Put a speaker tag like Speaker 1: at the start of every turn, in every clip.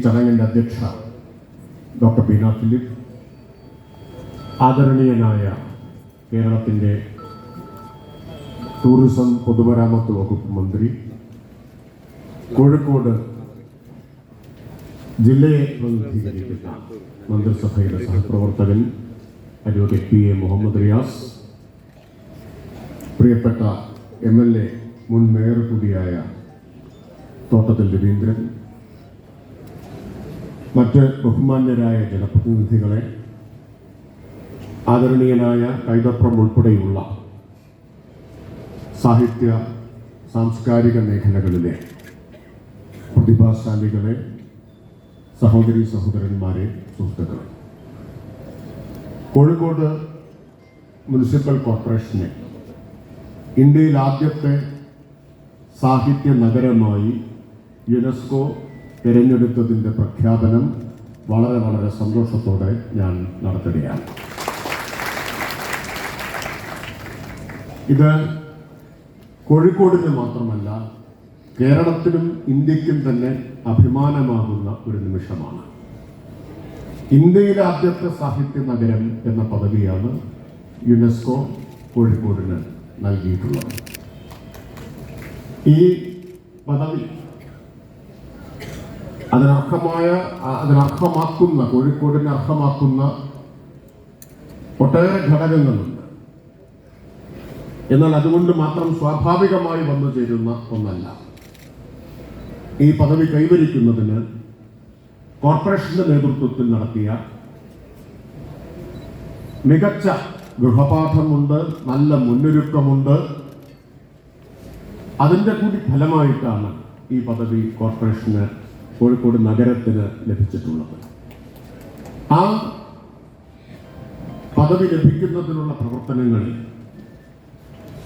Speaker 1: ചടങ്ങിന്റെ അധ്യക്ഷ doctor Beena Philip ആദരണീയനായ കേരളത്തിന്റെ ടൂറിസം പൊതുമരാമത്ത് വകുപ്പ് മന്ത്രി കോഴിക്കോട് ജില്ലയെ പ്രതിനിധീകരിക്കുന്ന മന്ത്രിസഭയുടെ സഹപ്രവർത്തകൻ advocate P A Muhammad Riyas പ്രിയപ്പെട്ട എം എൽ എ മുൻ മേയർ കൂടിയായ തോട്ടത്തിൽ രവീന്ദ്രൻ മറ്റ് ബഹുമാന്യരായ ജനപ്രതിനിധികളെ ആദരണീയനായ കൈതപ്രം ഉൾപ്പെടെയുള്ള സാഹിത്യ സാംസ്കാരിക മേഖലകളിലെ പ്രതിഭാശാലികളെ സഹോദരി സഹോദരന്മാരെ സുഹൃത്തുക്കളെ. കോഴിക്കോട് മുനിസിപ്പൽ കോർപ്പറേഷനെ ഇന്ത്യയിൽ ആദ്യത്തെ സാഹിത്യ നഗരമായി യുനെസ്കോ തിരഞ്ഞെടുത്തതിന്റെ പ്രഖ്യാപനം വളരെ വളരെ സന്തോഷത്തോടെ ഞാൻ നടത്തുകയാണ്. ഇത് കോഴിക്കോടിന് മാത്രമല്ല കേരളത്തിനും ഇന്ത്യക്കും തന്നെ അഭിമാനമാകുന്ന ഒരു നിമിഷമാണ്. ഇന്ത്യയിലെ ആദ്യത്തെ സാഹിത്യ നഗരം എന്ന പദവിയാണ് യുനെസ്കോ കോഴിക്കോടിന് നൽകിയിട്ടുള്ളത്. ഈ പദവി അതിനർഹമായ അതിനർഹമാക്കുന്ന കോഴിക്കോടിനെ അർഹമാക്കുന്ന ഒട്ടേറെ ഘടകങ്ങളുണ്ട്. എന്നാൽ അതുകൊണ്ട് മാത്രം സ്വാഭാവികമായി വന്നു ചേരുന്ന ഒന്നല്ല. ഈ പദവി കൈവരിക്കുന്നതിന് കോർപ്പറേഷന്റെ നേതൃത്വത്തിൽ നടത്തിയ മികച്ച ഗൃഹപാഠമുണ്ട് നല്ല മുന്നൊരുക്കമുണ്ട്. അതിന്റെ കൂടി ഫലമായിട്ടാണ് ഈ പദവി കോർപ്പറേഷന് കോഴിക്കോട് നഗരത്തിന് ലഭിച്ചിട്ടുള്ളത്. ആ പദവി ലഭിക്കുന്നതിനുള്ള പ്രവർത്തനങ്ങൾ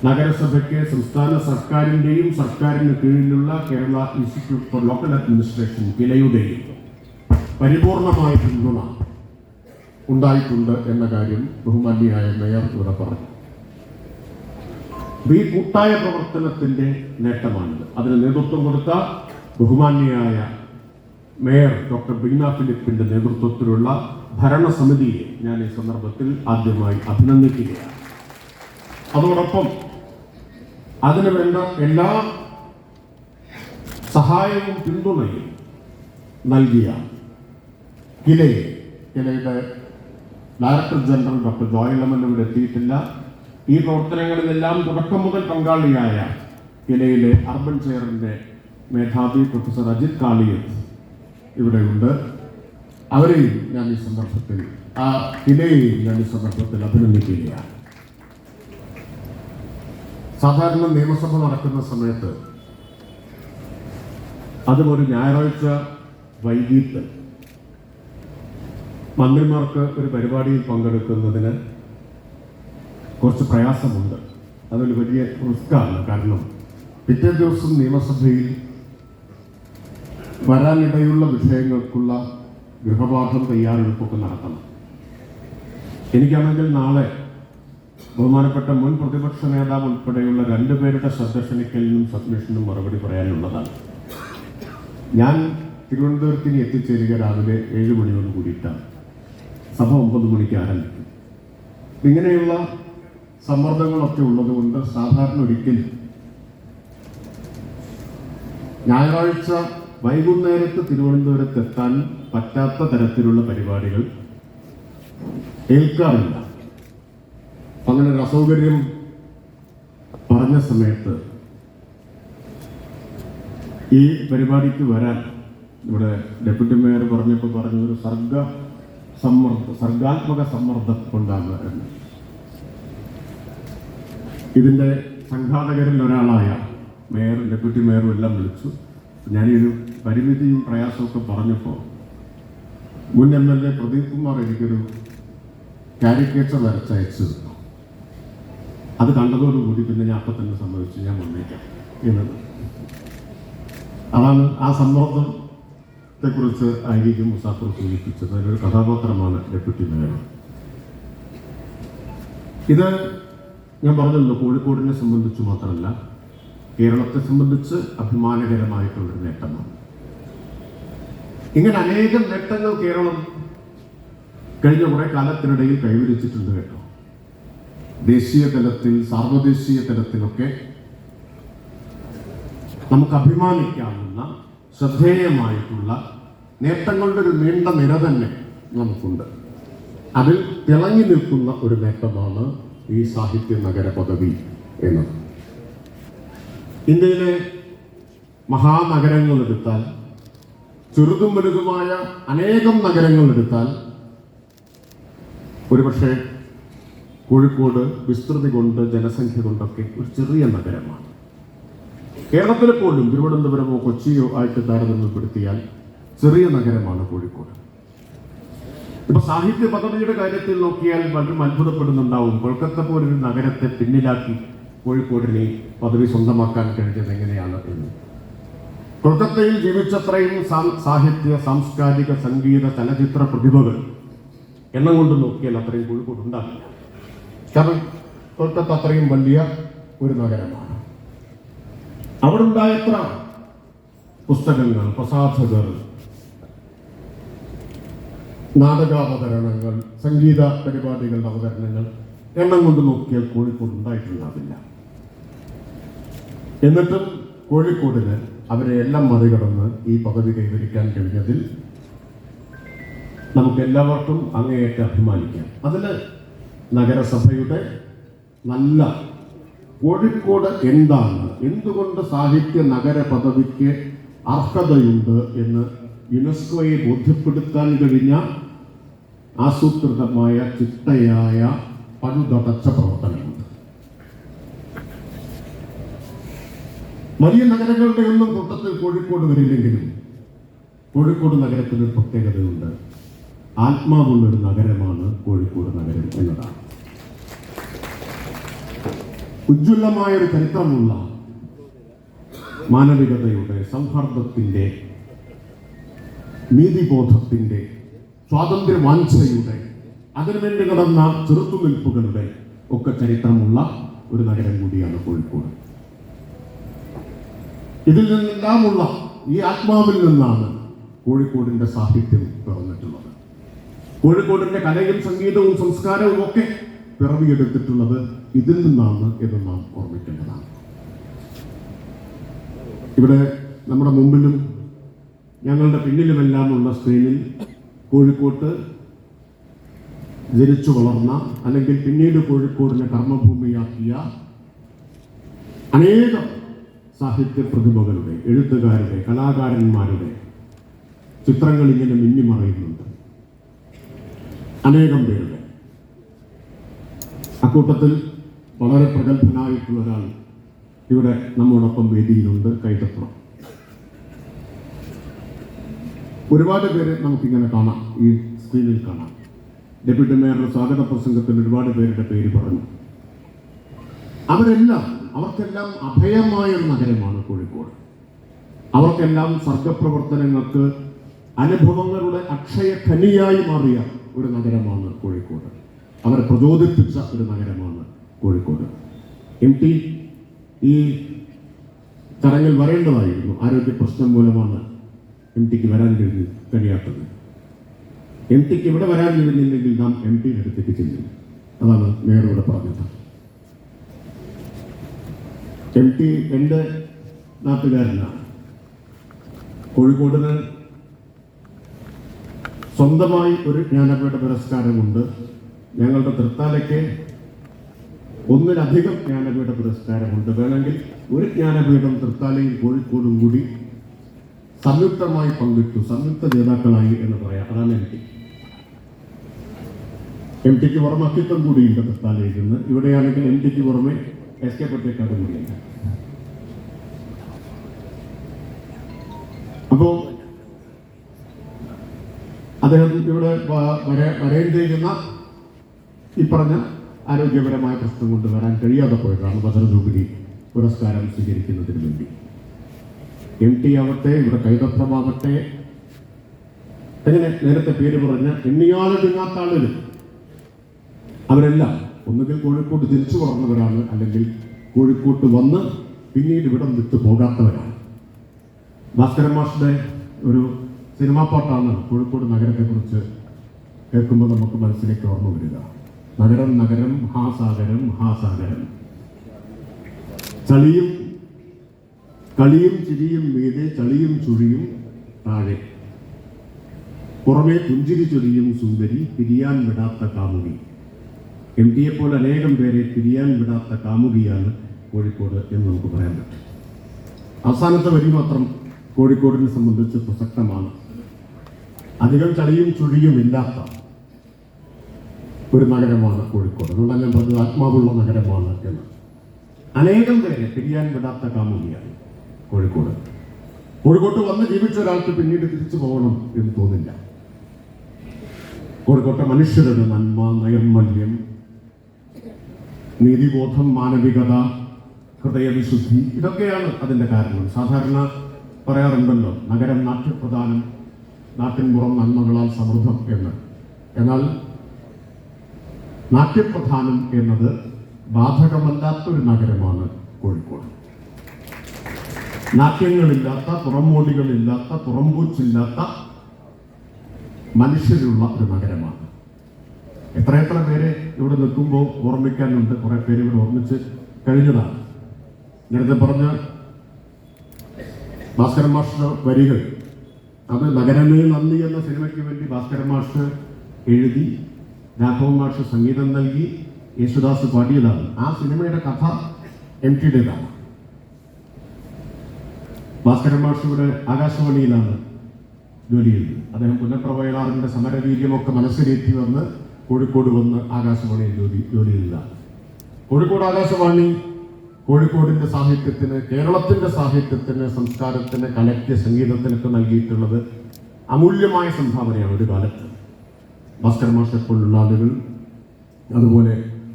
Speaker 1: നഗരസഭയ്ക്ക് സംസ്ഥാന സർക്കാരിന്റെയും സർക്കാരിന് കീഴിലുള്ള Kerala institute for local administration കിലയുടെയും പരിപൂർണമായ പിന്തുണ ഉണ്ടായിട്ടുണ്ട് എന്ന കാര്യം ബഹുമാന്യയായ മേയർ ഇവിടെ പറഞ്ഞു. ഈ കൂട്ടായ പ്രവർത്തനത്തിന്റെ നേട്ടമാണിത്. അതിന് നേതൃത്വം കൊടുത്ത ബഹുമാന്യയായ മേയർ ഡോക്ടർ ബീന ഫിലിപ്പിന്റെ നേതൃത്വത്തിലുള്ള ഭരണസമിതിയെ ഞാൻ ഈ സന്ദർഭത്തിൽ ആദ്യമായി അഭിനന്ദിക്കുകയാണ്. അതോടൊപ്പം അതിനു വേണ്ട എല്ലാ സഹായവും പിന്തുണയും നൽകിയ കിലയെ കിലയുടെ director general doctor Joyal Aman ഇവിടെ എത്തിയിട്ടില്ല. ഈ പ്രവർത്തനങ്ങളിലെല്ലാം തുടക്കം മുതൽ പങ്കാളിയായ കിലയിലെ അർബൻ ചെയറിന്റെ മേധാവി പ്രൊഫസർ അജിത് കാളിയത്ത് ഇവിടെയുണ്ട്. അവരെയും ഞാൻ ഈ സന്ദർഭത്തിൽ ആ കിലയെയും ഞാൻ ഈ സന്ദർഭത്തിൽ അഭിനന്ദിക്കുകയാണ്. സാധാരണ നിയമസഭ നടക്കുന്ന സമയത്ത് അതും ഒരു ഞായറാഴ്ച വൈകിട്ട് മന്ത്രിമാർക്ക് ഒരു പരിപാടിയിൽ പങ്കെടുക്കുന്നതിന് കുറച്ച് പ്രയാസമുണ്ട്. അതൊരു വലിയ റിസ്ക്കാണ് കാരണം പിറ്റേ ദിവസം നിയമസഭയിൽ വരാനിടയുള്ള വിഷയങ്ങൾക്കുള്ള ഗൃഹപാഠം തയ്യാറെടുപ്പൊക്കെ നടത്തണം. എനിക്കാണെങ്കിൽ നാളെ ബഹുമാനപ്പെട്ട മുൻ പ്രതിപക്ഷ നേതാവ് ഉൾപ്പെടെയുള്ള രണ്ടുപേരുടെ ശ്രദ്ധ ക്ഷണിക്കലിനും സബ്മിഷനും മറുപടി പറയാനുള്ളതാണ്. ഞാൻ തിരുവനന്തപുരത്തിന് എത്തിച്ചേരുക രാവിലെ ഏഴ് മണിയോട് കൂടിയിട്ടാണ്. സഭ ഒമ്പത് മണിക്ക് ആരംഭിക്കും. ഇങ്ങനെയുള്ള സമ്മർദ്ദങ്ങളൊക്കെ ഉള്ളതുകൊണ്ട് സാധാരണ ഒരിക്കലും ഞായറാഴ്ച വൈകുന്നേരത്ത് തിരുവനന്തപുരത്ത് എത്താൻ പറ്റാത്ത തരത്തിലുള്ള പരിപാടികൾ ഏൽക്കാറില്ല. അങ്ങനെ ഒരു അസൗകര്യം പറഞ്ഞ സമയത്ത് ഈ പരിപാടിക്ക് വരാൻ ഇവിടെ ഡെപ്യൂട്ടി മേയർ പറഞ്ഞപ്പോൾ പറഞ്ഞ ഒരു സർഗ സമ്മർദ്ദ സർഗാത്മക സമ്മർദ്ദം കൊണ്ടാണ് എന്ന്. ഇതിന്റെ സംഘാടകരിൽ ഒരാളായ മേയർ ഡെപ്യൂട്ടി മേയറും എല്ലാം വിളിച്ചു. ഞാനൊരു പരിമിതിയും പ്രയാസമൊക്കെ പറഞ്ഞപ്പോൾ മുൻ M L A Pradeep Kumar എനിക്കൊരു കാരിക്കേച്ചർ വരച്ചയച്ചു. അത് കണ്ടതോടുകൂടി പിന്നെ ഞാൻ അപ്പം തന്നെ സംഭവിച്ചു ഞാൻ വന്നേക്കാം എന്നത്. അതാണ് ആ സമ്മർദ്ദത്തെക്കുറിച്ച് ആയിരിക്കും മുസാഫർ സൂചിപ്പിച്ചത്. അതിലൊരു കഥാപാത്രമാണ് ഡെപ്യൂട്ടി മേയർ. ഇത് ഞാൻ പറഞ്ഞല്ലോ കോഴിക്കോടിനെ സംബന്ധിച്ച് മാത്രമല്ല കേരളത്തെ സംബന്ധിച്ച് അഭിമാനകരമായിട്ടുള്ളൊരു നേട്ടമാണ്. ഇങ്ങനെ അനേകം നേട്ടങ്ങൾ കേരളം കഴിഞ്ഞ കുറെ കാലത്തിനിടയിൽ കൈവരിച്ചിട്ടുണ്ട് കേട്ടോ. ദേശീയ തലത്തിൽ സാർവദേശീയ തലത്തിലൊക്കെ നമുക്ക് അഭിമാനിക്കാവുന്ന ശ്രദ്ധേയമായിട്ടുള്ള നേട്ടങ്ങളുടെ ഒരു നീണ്ട നിര തന്നെ നമുക്കുണ്ട്. അതിൽ തിളങ്ങി നിൽക്കുന്ന ഒരു നേട്ടമാണ് ഈ സാഹിത്യ നഗര പദവി എന്നത്. ഇന്ത്യയിലെ മഹാനഗരങ്ങൾ എടുത്താൽ ചെറുതും വലുതുമായ അനേകം നഗരങ്ങൾ എടുത്താൽ ഒരുപക്ഷെ കോഴിക്കോട് വിസ്തൃതി കൊണ്ട് ജനസംഖ്യ കൊണ്ടൊക്കെ ഒരു ചെറിയ നഗരമാണ്. കേരളത്തിൽ പോലും തിരുവനന്തപുരമോ കൊച്ചിയോ ആയിട്ട് താരതമ്യപ്പെടുത്തിയാൽ ചെറിയ നഗരമാണ് കോഴിക്കോട്. ഇപ്പൊ സാഹിത്യ പദ്ധതിയുടെ കാര്യത്തിൽ നോക്കിയാൽ വളരെ അത്ഭുതപ്പെടുന്നുണ്ടാവും. കൊൽക്കത്ത പോലൊരു നഗരത്തെ പിന്നിലാക്കി കോഴിക്കോടിനെ പദവി സ്വന്തമാക്കാൻ കഴിഞ്ഞത് എങ്ങനെയാണ് എന്ന്. കൊൽക്കത്തയിൽ ജീവിച്ചത്രയും സാഹിത്യ സാംസ്കാരിക സംഗീത ചലച്ചിത്ര പ്രതിഭകൾ എണ്ണം കൊണ്ട് നോക്കിയാൽ അത്രയും കോഴിക്കോട് ഉണ്ടാകില്ല കാരണം കൊൽക്കത്ത അത്രയും വലിയ ഒരു നഗരമാണ്. അവിടെ ഉണ്ടായത്ര പുസ്തകങ്ങൾ പ്രസാധകർ നാടകാവതരണങ്ങൾ സംഗീത പരിപാടികളുടെ അവതരണങ്ങൾ എണ്ണം കൊണ്ട് നോക്കിയാൽ കോഴിക്കോട് ഉണ്ടായിട്ടുണ്ടാവില്ല. എന്നിട്ടും കോഴിക്കോടിന് അവരെ എല്ലാം മറികടന്ന് ഈ പദവി കൈവരിക്കാൻ കഴിഞ്ഞതിൽ നമുക്ക് എല്ലാവർക്കും അങ്ങേയറ്റം അഭിമാനിക്കാം. അതിൽ നഗരസഭയുടെ നല്ല കോഴിക്കോട് എന്താണ്? എന്തുകൊണ്ട് സാഹിത്യ നഗര പദവിക്ക് അർഹതയുണ്ട് എന്ന് യുനെസ്കോയെ ബോധ്യപ്പെടുത്താൻ കഴിഞ്ഞ ആസൂത്രിതമായ ചിട്ടയായ പഴുതടച്ച പ്രവർത്തനമുണ്ട്. വലിയ നഗരങ്ങളുടെ ഒന്നും കൂട്ടത്തിൽ കോഴിക്കോട് വരില്ലെങ്കിലും കോഴിക്കോട് നഗരത്തിന് പ്രത്യേകതയുണ്ട്. ആത്മാവുള്ളൊരു നഗരമാണ് കോഴിക്കോട് നഗരം എന്നതാണ്. ഉജ്ജ്വലമായ ഒരു ചരിത്രമുള്ള മാനവികതയുടെ സൗഹാർദ്ദത്തിന്റെ നീതിബോധത്തിന്റെ സ്വാതന്ത്ര്യ വാഞ്ചയുടെ അതിനുവേണ്ടി നടന്ന ചെറുത്തുനിൽപ്പുകളുടെ ഒക്കെ ചരിത്രമുള്ള ഒരു നഗരം കൂടിയാണ് കോഴിക്കോട്. ഇതിൽ നിന്നെല്ലാമുള്ള ഈ ആത്മാവിൽ നിന്നാണ് കോഴിക്കോടിന്റെ സാഹിത്യം പിറന്നിട്ടുള്ളത്. കോഴിക്കോടിന്റെ കലയും സംഗീതവും സംസ്കാരവും ഒക്കെ പിറവിയെടുത്തിട്ടുള്ളത് ഇതിൽ നിന്നാണ് എന്ന് നാം ഓർമ്മിക്കേണ്ടതാണ്. ഇവിടെ നമ്മുടെ മുമ്പിലും ഞങ്ങളുടെ പിന്നിലുമെല്ലാമുള്ള സ്ക്രീനിൽ കോഴിക്കോട്ട് ജനിച്ചു വളർന്ന അല്ലെങ്കിൽ പിന്നീട് കോഴിക്കോടിനെ കർമ്മഭൂമിയാക്കിയ അനേകം സാഹിത്യ പ്രതിഭകളുടെ എഴുത്തുകാരുടെ കലാകാരന്മാരുടെ ചിത്രങ്ങൾ ഇങ്ങനെ മിന്നിമറയുന്നുണ്ട്. അനേകം പേരുടെ. അക്കൂട്ടത്തിൽ വളരെ പ്രഗത്ഭനായിട്ടുള്ള ഒരാൾ ഇവിടെ നമ്മോടൊപ്പം വേദിയിലുണ്ട് കൈതപ്പുറം ഒരുപാട് പേര് നമുക്കിങ്ങനെ കാണാം ഈ സ്ക്രീനിൽ കാണാം. ഡെപ്യൂട്ടി മേയറുടെ സ്വാഗത പ്രസംഗത്തിൽ ഒരുപാട് പേരുടെ പേര് പറഞ്ഞു. അവരെല്ലാം അവർക്കെല്ലാം അഭയമായ ഒരു നഗരമാണ് കോഴിക്കോട്. അവർക്കെല്ലാം സർഗപ്രവർത്തനങ്ങൾക്ക് അനുഭവങ്ങളുടെ അക്ഷയ ഖനിയായി മാറിയ ഒരു നഗരമാണ് കോഴിക്കോട്. അവരെ പ്രചോദിപ്പിച്ച ഒരു നഗരമാണ് കോഴിക്കോട്. എം ടി ഈ ചടങ്ങിൽ വരേണ്ടതായിരുന്നു. ആരോഗ്യ പ്രശ്നം മൂലമാണ് എം ടിക്ക് വരാൻ കഴിഞ്ഞു കഴിയാത്തത്. എം ടിക്ക് ഇവിടെ വരാൻ കഴിഞ്ഞില്ലെങ്കിൽ നാം എം ടി അടുത്തേക്ക് ചെല്ലും. അതാണ് മേയർ പറഞ്ഞത്. എം ടി എന്റെ നാട്ടുകാരനാണ് കോഴിക്കോടിന് സ്വന്തമായി ഒരു ജ്ഞാനപീഠ പുരസ്കാരമുണ്ട്. ഞങ്ങളുടെ തൃത്താലയ്ക്ക് ഒന്നിലധികം ജ്ഞാനപീഠ പുരസ്കാരമുണ്ട്. വേണമെങ്കിൽ ഒരു ജ്ഞാനപീഠം തൃത്താലയും കോഴിക്കോടും കൂടി സംയുക്തമായി പങ്കിട്ടു സംയുക്ത ജേതാക്കളായി എന്ന് പറയാം. അതാണ് എം ടി. എം ടിക്ക് പുറമെ അക്കിത്തം കൂടിയുണ്ട് തൃത്താലയിൽ നിന്ന്. ഇവിടെയാണെങ്കിൽ എം ടിക്ക് പുറമെ എസ് കൂടിയല്ല അപ്പോൾ അദ്ദേഹം ഇവിടെ വരേണ്ടിയിരിക്കുന്ന വര- വരേണ്ടി ഈ പറഞ്ഞ ആരോഗ്യപരമായ പ്രശ്നം കൊണ്ട് വരാൻ കഴിയാതെ പോയതാണ് ജൂബിലി പുരസ്കാരം സ്വീകരിക്കുന്നതിന് വേണ്ടി. എം ടി ആവട്ടെ ഇവിടെ കൈതപ്രമാവട്ടെ എങ്ങനെ നേരത്തെ പേര് പറഞ്ഞ എണ്ണിയാളൊടുങ്ങാത്ത ആളുകൾ. അവരെല്ലാം ഒന്നുകിൽ കോഴിക്കോട്ട് ജനിച്ചു വളർന്നവരാണ് അല്ലെങ്കിൽ കോഴിക്കോട്ട് വന്ന് പിന്നീട് ഇവിടം വിട്ടു പോകാത്തവരാണ്. ഭാസ്കരൻ മാഷിന്റെ ഒരു സിനിമാ പാട്ടാണ് കോഴിക്കോട് നഗരത്തെക്കുറിച്ച് കേൾക്കുമ്പോൾ നമുക്ക് മനസ്സിലേക്ക് ഓർമ്മ വരിക. നഗരം നഗരം മഹാസാഗരം മഹാസാഗരം. ചളിയും കളിയും ചിരിയും മീതെ ചളിയും ചുഴിയും താഴെ. പുറമെ പുഞ്ചിരി ചൊരിയും സുന്ദരി പിരിയാൻ വിടാത്ത കാമുകി. എം ടിയെ പോലെ അനേകം പേരെ തിരിയാൻ വിടാത്ത കാമുകിയാണ് കോഴിക്കോട് എന്ന് നമുക്ക് പറയാൻ പറ്റും. അവസാനത്തെ വരി മാത്രം കോഴിക്കോടിനെ സംബന്ധിച്ച് പ്രസക്തമാണ്. അധികം ചളിയും ചുഴിയും ഇല്ലാത്ത ഒരു നഗരമാണ് കോഴിക്കോട്. അതുകൊണ്ടാണ് ഞാൻ പറഞ്ഞത് ആത്മാവുള്ള നഗരമാണ് എന്ന്. അനേകം പേരെ പിരിയാൻ വിടാത്ത കാമുകിയാണ് കോഴിക്കോട്. കോഴിക്കോട്ട് വന്ന് ജീവിച്ച ഒരാൾക്ക് പിന്നീട് തിരിച്ചു പോകണം എന്ന് തോന്നില്ല. കോഴിക്കോട്ടെ മനുഷ്യരുടെ നന്മ നൈർമല്യം നീതിബോധം മാനവികത ഹൃദയവിശുദ്ധി ഇതൊക്കെയാണ് അതിന്റെ കാരണം സാധാരണ പറയാറുണ്ടല്ലോ നഗരം നാട്യപ്രധാനം നാട്ടിൻപുറം നന്മകളാൽ സമൃദ്ധം എന്ന്. എന്നാൽ നാട്യപ്രധാനം എന്നത് ബാധകമല്ലാത്ത ഒരു നഗരമാണ് കോഴിക്കോട്. നാട്യങ്ങളില്ലാത്ത പുറമോടികളില്ലാത്ത പുറംപൂച്ചില്ലാത്ത മനുഷ്യരുള്ള ഒരു നഗരമാണ്. എത്രയെത്ര പേരെ ഇവിടെ നിൽക്കുമ്പോൾ ഓർമ്മിക്കാനുണ്ട്? കുറെ പേര് ഇവിടെ ഓർമ്മിച്ച് കഴിഞ്ഞതാണ്. നേരത്തെ പറഞ്ഞ ഭാസ്കരൻ മാഷിന്റെ വരികൾ. അത് നഗരമേ നന്ദി എന്ന സിനിമയ്ക്ക് വേണ്ടി ഭാസ്കരൻ മാഷ് എഴുതി രാഘവൻ മാഷ് സംഗീതം നൽകി യേശുദാസ് പാടിയതാണ്. ആ സിനിമയുടെ കഥ എം ടിയുടേതാണ് ഭാസ്കരൻ മാഷ് ഇവിടെ ആകാശവാണിയിലാണ് ജോലി ചെയ്തത് അദ്ദേഹം പുനഃപ്രവയലാറിന്റെ സമരവീര്യമൊക്കെ മനസ്സിലേറ്റി വന്ന് കോഴിക്കോട് വന്ന് ആകാശവാണിയിൽ ജോലി ജോലി ചെയ്തതാണ് കോഴിക്കോട് ആകാശവാണി കോഴിക്കോടിന്റെ സാഹിത്യത്തിന് കേരളത്തിന്റെ സാഹിത്യത്തിന് സംസ്കാരത്തിന് കലയ്ക്ക് സംഗീതത്തിനൊക്കെ നൽകിയിട്ടുള്ളത് അമൂല്യമായ സംഭാവനയാണ് ഒരു കാലത്ത്. ഭാസ്കർ മാഷെ പോലുള്ള ആളുകൾ അതുപോലെ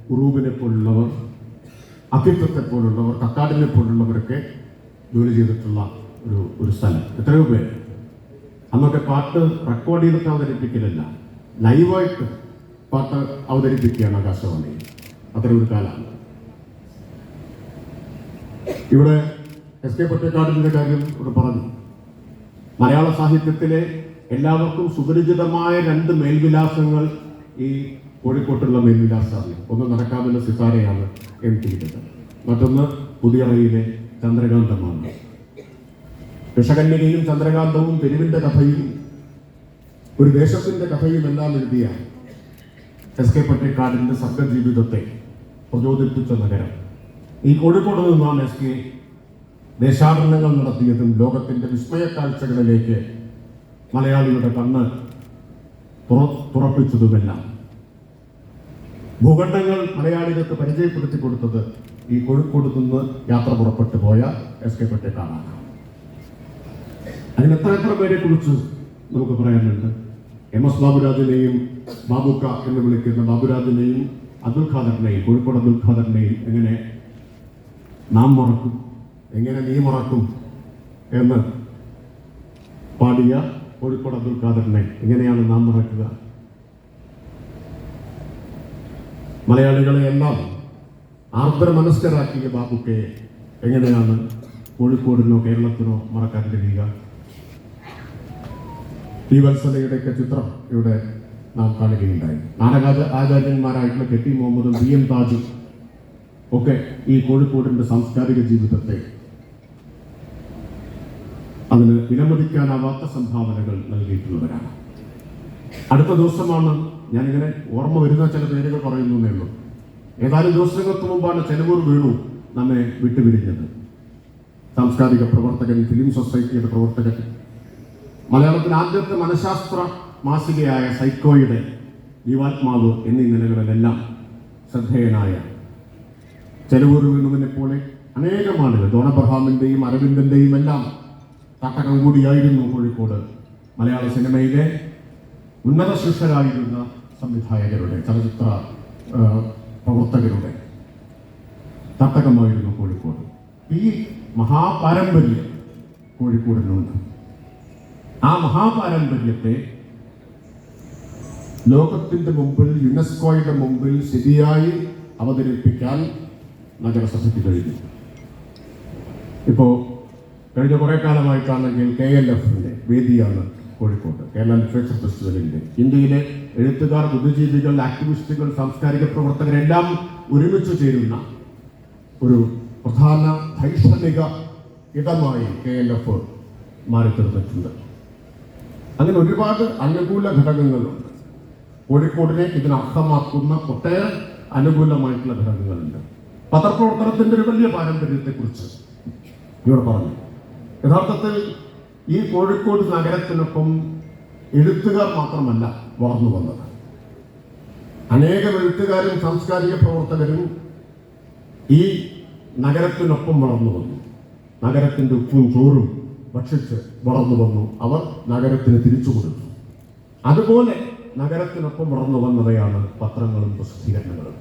Speaker 1: ഉറൂബിനെ പോലുള്ളവർ അക്കിത്തത്തെ പോലുള്ളവർ കക്കാടിനെ പോലുള്ളവരൊക്കെ ജോലി ചെയ്തിട്ടുള്ള ഒരു ഒരു സ്ഥലം. എത്രയോ പേര്. അന്നൊക്കെ പാട്ട് റെക്കോർഡ് ചെയ്തിട്ട് അവതരിപ്പിക്കലല്ല. ലൈവായിട്ട് പാട്ട് അവതരിപ്പിക്കുകയാണ് ആകാശവാണി. അത്ര ഒരു കാലമാണ് ഇവിടെ എസ് കെ പൊറ്റക്കാടിന്റെ കാര്യം ഇവിടെ പറഞ്ഞു. മലയാള സാഹിത്യത്തിലെ എല്ലാവർക്കും സുപരിചിതമായ രണ്ട് മേൽവിലാസങ്ങൾ ഈ കോഴിക്കോട്ടുള്ള മേൽവിലാസമാണ്. ഒന്ന് നടക്കാമെന്ന സിതാരയാണ് എം ടിയുടേത് മറ്റൊന്ന് പുതിയറയിലെ ചന്ദ്രകാന്തമാണ്. വിഷകന്യകയും ചന്ദ്രകാന്തവും തെരുവിന്റെ കഥയും ഒരു ദേശത്തിന്റെ കഥയും എല്ലാം എഴുതിയ എസ് കെ പൊറ്റക്കാടിന്റെ സർഗജീവിതത്തെ പ്രചോദിപ്പിച്ച നഗരം. ഈ കോഴിക്കോട് നിന്നാണ് എസ് കെ ദേശാടനങ്ങൾ നടത്തിയതും ലോകത്തിന്റെ വിസ്മയ കാഴ്ചകളിലേക്ക് മലയാളിയുടെ കണ്ണ് തുറ- തുറപ്പിച്ചതുമെല്ലാം. ഭൂഖണ്ഡങ്ങൾ മലയാളികൾക്ക് പരിചയപ്പെടുത്തി കൊടുത്തത് ഈ കോഴിക്കോട് നിന്ന് യാത്ര പുറപ്പെട്ടു പോയ എസ് കെ പൊറ്റക്കാടാണ് അതിന് എത്ര എത്ര പേരെ കുറിച്ച് നമുക്ക് പറയാനുണ്ട്? എം എസ് ബാബുരാജിനെയും ബാബുക്ക എന്ന് വിളിക്കുന്ന ബാബുരാജിനെയും അബ്ദുൽ ഖാദറിനെയും കോഴിക്കോട് അബ്ദുൽ ഖാദറിനെയും എങ്ങനെ നാം മറക്കും? എങ്ങനെ നീ മറക്കും? എന്ന് പാടിയ കോഴിക്കോട് അബ്ദുൽ ഖാദറിനെ എങ്ങനെയാണ് നാം മറക്കുക? മലയാളികളെ എല്ലാം ആർദ്ര മനസ്കരാക്കിയ ബാബുക്കയെ എങ്ങനെയാണ് കോഴിക്കോടിനോ കേരളത്തിനോ മറക്കാൻ കഴിയുക? ഈ വത്സലയുടെയൊക്കെ ചിത്രം ഇവിടെ നാം കാണുകയുണ്ടായി നാടകാച ആചാര്യന്മാരായിട്ടുള്ള കെട്ടി മുഹമ്മദും വി എം താജും ഒക്കെ ഈ കോഴിക്കോടിന്റെ സാംസ്കാരിക ജീവിതത്തെ അതിന് വിലമതിക്കാനാവാത്ത സംഭാവനകൾ നൽകിയിട്ടുള്ളവരാണ്. അടുത്ത ദിവസമാണ് ഞാനിങ്ങനെ ഓർമ്മ വരുന്ന ചില പേരുകൾ പറയുന്നു എന്നുള്ളൂ ഏതാനും ദിവസങ്ങൾക്ക് മുമ്പാണ് ചെലവൂർ വീണു നമ്മെ വിട്ടുപിരിഞ്ഞത്. സാംസ്കാരിക പ്രവർത്തകൻ ഫിലിം സൊസൈറ്റിയുടെ പ്രവർത്തകൻ. മലയാളത്തിൽ ആദ്യത്തെ മനഃശാസ്ത്ര മാസികയായ സൈക്കോയുടെ ജീവാത്മാവ് എന്നീ നിലകളിലെല്ലാം ശ്രദ്ധേയനായ ചെലവൂർ വീണുവിനെ പോലെ അനേകം ആളുകൾ ഡോൺ അബ്രഹാമിന്റെയും അരവിന്ദന്റെയും എല്ലാം തട്ടകം കൂടിയായിരുന്നു കോഴിക്കോട് മലയാള സിനിമയിലെ ഉന്നത ശിഷ്യരായിരുന്ന സംവിധായകരുടെ ചലച്ചിത്ര പ്രവർത്തകരുടെ തട്ടകമായിരുന്നു കോഴിക്കോട്. ഈ മഹാപാരമ്പര്യം കോഴിക്കോടിനുണ്ട്. ആ മഹാപാരമ്പര്യത്തെ ലോകത്തിന്റെ മുമ്പിൽ യുനെസ്കോയുടെ മുമ്പിൽ ശരിയായി അവതരിപ്പിക്കാൻ നഗരസഭയ്ക്ക് കഴിഞ്ഞു. ഇപ്പോൾ കഴിഞ്ഞ കുറേ കാലമായിട്ടാണെങ്കിൽ കെ എൽ എഫിന്റെ വേദിയാണ് കോഴിക്കോട് കേരള ലിറ്ററേച്ചർ ഫെസ്റ്റിവലിന്റെ ഇന്ത്യയിലെ എഴുത്തുകാർ ബുദ്ധിജീവികൾ ആക്ടിവിസ്റ്റുകൾ സാംസ്കാരിക പ്രവർത്തകരെല്ലാം ഒരുമിച്ച് ചേരുന്ന ഒരു പ്രധാന ധൈഷണിക ഇടമായി കെ എൽ എഫ് മാറിത്തീർന്നിട്ടുണ്ട്. അങ്ങനെ ഒരുപാട് അനുകൂല ഘടകങ്ങളുണ്ട്. കോഴിക്കോടിനെ ഇതിന് അർത്ഥമാക്കുന്ന ഒട്ടേറെ അനുകൂലമായിട്ടുള്ള ഘടകങ്ങളുണ്ട്. പത്രപ്രവർത്തനത്തിന്റെ ഒരു വലിയ പാരമ്പര്യത്തെക്കുറിച്ച് ഇവിടെ പറഞ്ഞു. യഥാർത്ഥത്തിൽ ഈ കോഴിക്കോട് നഗരത്തിനൊപ്പം എഴുത്തുകാർ മാത്രമല്ല വളർന്നു വന്നത്. അനേകം എഴുത്തുകാരും സാംസ്കാരിക പ്രവർത്തകരും ഈ നഗരത്തിനൊപ്പം വളർന്നു വന്നു. നഗരത്തിന്റെ ഉപ്പും ചോറും ഭക്ഷിച്ച് വളർന്നു വന്നു. അവർ നഗരത്തിന് തിരിച്ചു കൊടുത്തു. അതുപോലെ നഗരത്തിനൊപ്പം വളർന്നു വന്നവയാണ് പത്രങ്ങളും പ്രസിദ്ധീകരണങ്ങളും.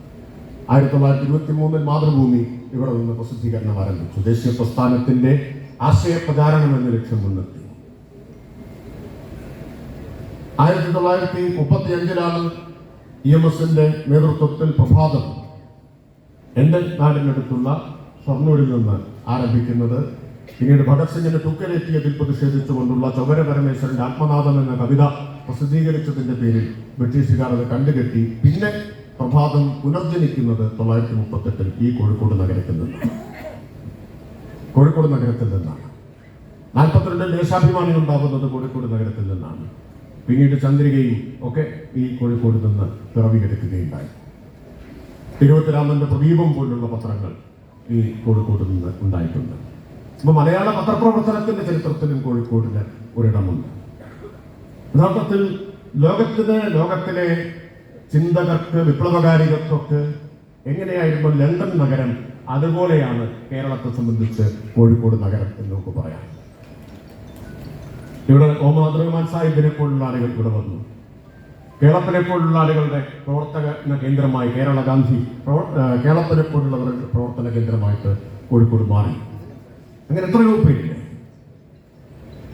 Speaker 1: ആയിരത്തി തൊള്ളായിരത്തി ഇരുപത്തി മൂന്നിൽ മാതൃഭൂമി ഇവിടെ നിന്ന് പ്രസിദ്ധീകരണം ആരംഭിച്ചു. ദേശീയ പ്രസ്ഥാനത്തിന്റെ ആശയ പ്രചാരണം എന്ന ലക്ഷ്യം മുൻനിർത്തി. ആയിരത്തി തൊള്ളായിരത്തി മുപ്പത്തി അഞ്ചിലാണ് ഇ എം എസിന്റെ നേതൃത്വത്തിൽ പ്രഭാതം എന്റെ നാടിനടുത്തുള്ള ഷൊർണൂരിൽ നിന്ന് ആരംഭിക്കുന്നത്. പിന്നീട് ഭഗത് സിംഗിന് തുക്കലേറ്റിയതിൽ പ്രതിഷേധിച്ചുകൊണ്ടുള്ള ചൗര പരമേശ്വരന്റെ ആത്മനാഥം എന്ന കവിത പ്രസിദ്ധീകരിച്ചതിന്റെ പേരിൽ ബ്രിട്ടീഷുകാർ അത് കണ്ടുകെട്ടി. പിന്നെ പ്രഭാതം പുനർജനിക്കുന്നത് തൊള്ളായിരത്തി മുപ്പത്തെട്ടിൽ ഈ കോഴിക്കോട് നഗരത്തിൽ നിന്നാണ്. കോഴിക്കോട് നഗരത്തിൽ നിന്നാണ്. നാൽപ്പത്തിരണ്ടിൽ ദേശാഭിമാനി ഉണ്ടാകുന്നത് കോഴിക്കോട് നഗരത്തിൽ നിന്നാണ്. പിന്നീട് ചന്ദ്രികയും ഒക്കെ ഈ കോഴിക്കോട് നിന്ന് പിറവിയെടുക്കുകയുണ്ടായി. തിരുവത്തിരാമന്റെ പ്രദീപം പോലുള്ള പത്രങ്ങൾ ഈ കോഴിക്കോട് നിന്ന് ഉണ്ടായിട്ടുണ്ട്. അപ്പൊ മലയാള പത്രപ്രവർത്തനത്തിന്റെ ചരിത്രത്തിലും കോഴിക്കോടിന് ഒരിടമുണ്ട്. യഥാർത്ഥത്തിൽ ലോകത്തിന് ലോകത്തിലെ ചിന്തകർക്ക് വിപ്ലവകാരികൾക്കൊക്കെ എങ്ങനെയായിരുന്നു ലണ്ടൻ നഗരം? അതുപോലെയാണ് കേരളത്തെ സംബന്ധിച്ച് കോഴിക്കോട് നഗരം എന്ന് നമുക്ക് പറയാം. ഇവിടെ ഓമാദ്രമാൻ സാഹിബിനെ പോലുള്ള ആളുകൾ ഇവിടെ വന്നു. കേരളത്തിനെ പോലുള്ള ആളുകളുടെ പ്രവർത്തന കേന്ദ്രമായി കേരള ഗാന്ധി കേരളത്തിനെ പോലുള്ളവരുടെ പ്രവർത്തന കേന്ദ്രമായിട്ട് കോഴിക്കോട് മാറി. അങ്ങനെ എത്രയോ പേരില്ലേ?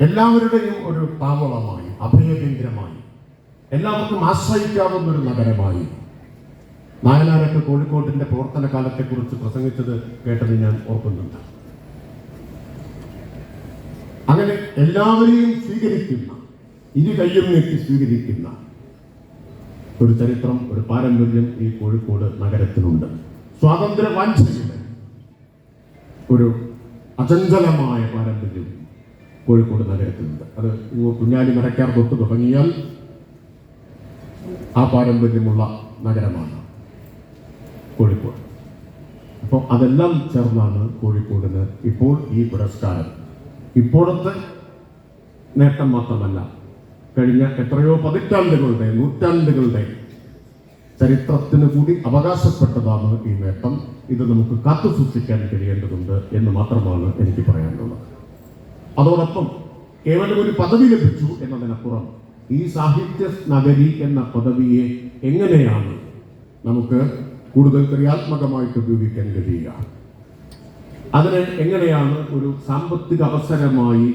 Speaker 1: എല്ലാവരുടെയും ഒരു താവളമായി അഭയകേന്ദ്രമായി. എല്ലാവർക്കും ആശ്രയിക്കാവുന്ന ഒരു നഗരമായി. നായനാരൊക്കെ കോഴിക്കോട്ടിന്റെ പ്രവർത്തന കാലത്തെക്കുറിച്ച് പ്രസംഗിച്ചത് കേട്ടത് ഞാൻ ഓർക്കുന്നുണ്ട്. അങ്ങനെ എല്ലാവരെയും സ്വീകരിക്കുന്ന ഇരു കയ്യും നീട്ടി സ്വീകരിക്കുന്ന ഒരു ചരിത്രം ഒരു പാരമ്പര്യം ഈ കോഴിക്കോട് നഗരത്തിനുണ്ട്. സ്വാതന്ത്ര്യ വാഞ്ചയുടെ ഒരു അചഞ്ചലമായ പാരമ്പര്യം. കോഴിക്കോട് നഗരത്തിലുണ്ട്. അത് കുഞ്ഞാലി മരക്കാർ തൊട്ട് തുടങ്ങിയാൽ ആ പാരമ്പര്യമുള്ള നഗരമാണ് കോഴിക്കോട്. അപ്പോൾ അതെല്ലാം ചേർന്നാണ് കോഴിക്കോടിന് ഇപ്പോൾ ഈ പുരസ്കാരം. ഇപ്പോഴത്തെ നേട്ടം മാത്രമല്ല കഴിഞ്ഞ എത്രയോ പതിറ്റാണ്ടുകളുടെ നൂറ്റാണ്ടുകളുടെ ചരിത്രത്തിന് കൂടി അവകാശപ്പെട്ടതാണ് ഈ നേട്ടം. ഇത് നമുക്ക് കാത്തു സൂക്ഷിക്കാൻ കഴിയേണ്ടതുണ്ട് എന്ന് മാത്രമാണ് എനിക്ക് പറയാനുള്ളത്. അതോടൊപ്പം കേവലം ഒരു പദവി ലഭിച്ചു എന്നതിനപ്പുറം ഈ സാഹിത്യ നഗരി എന്ന പദവിയെ എങ്ങനെയാണ് നമുക്ക് കൂടുതൽ ക്രിയാത്മകമായിട്ട് ഉപയോഗിക്കാൻ കഴിയുക? അതിന് എങ്ങനെയാണ് ഒരു സാമ്പത്തിക അവസരമായി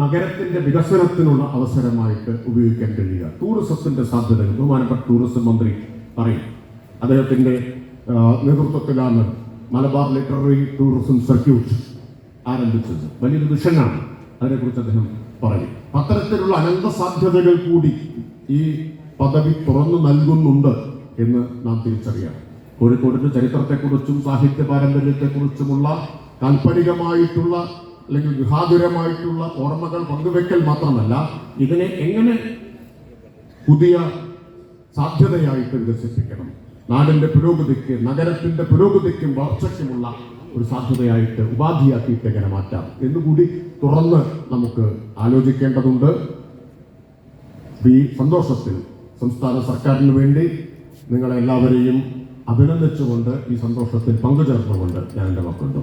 Speaker 1: നഗരത്തിന്റെ വികസനത്തിനുള്ള അവസരമായിട്ട് ഉപയോഗിക്കാൻ കഴിയുക? ടൂറിസത്തിന്റെ സാധ്യതകൾ ബഹുമാനപ്പെട്ട ടൂറിസം മന്ത്രി പറയും. അദ്ദേഹത്തിന്റെ നേതൃത്വത്തിലാണ് മലബാർ ലിറ്റററി ടൂറിസം സർക്യൂട്ട് ആരംഭിച്ചത്. വലിയൊരു മിഷനാണ് അതിനെക്കുറിച്ച് അദ്ദേഹം പറയും. അത്തരത്തിലുള്ള അനന്ത സാധ്യതകൾ കൂടി ഈ പദവി തുറന്നു നൽകുന്നുണ്ട് എന്ന് നാം തിരിച്ചറിയണം. കോഴിക്കോടിന്റെ ചരിത്രത്തെക്കുറിച്ചും സാഹിത്യ പാരമ്പര്യത്തെക്കുറിച്ചുമുള്ള കാൽപ്പനികമായിട്ടുള്ള അല്ലെങ്കിൽ ഗൃഹാതുരമായിട്ടുള്ള ഓർമ്മകൾ പങ്കുവെക്കൽ മാത്രമല്ല ഇതിനെ എങ്ങനെ പുതിയ സാധ്യതയായിട്ട് വികസിപ്പിക്കണം. നാടിന്റെ പുരോഗതിക്ക് നഗരത്തിന്റെ പുരോഗതിക്കും വളർച്ചയ്ക്കുമുള്ള ഒരു സാധ്യതയായിട്ട് ഉപാധിയാക്കിയിട്ട് എങ്ങനെ മാറ്റാം എന്നുകൂടി തുറന്ന് നമുക്ക് ആലോചിക്കേണ്ടതുണ്ട്. ഈ സന്തോഷത്തിൽ സംസ്ഥാന സർക്കാരിന് വേണ്ടി നിങ്ങളെല്ലാവരെയും അഭിനന്ദിച്ചുകൊണ്ട് ഈ സന്തോഷത്തിൽ പങ്കുചേർന്നുകൊണ്ട് ഞാൻ എന്റെ നിർത്തുന്നു.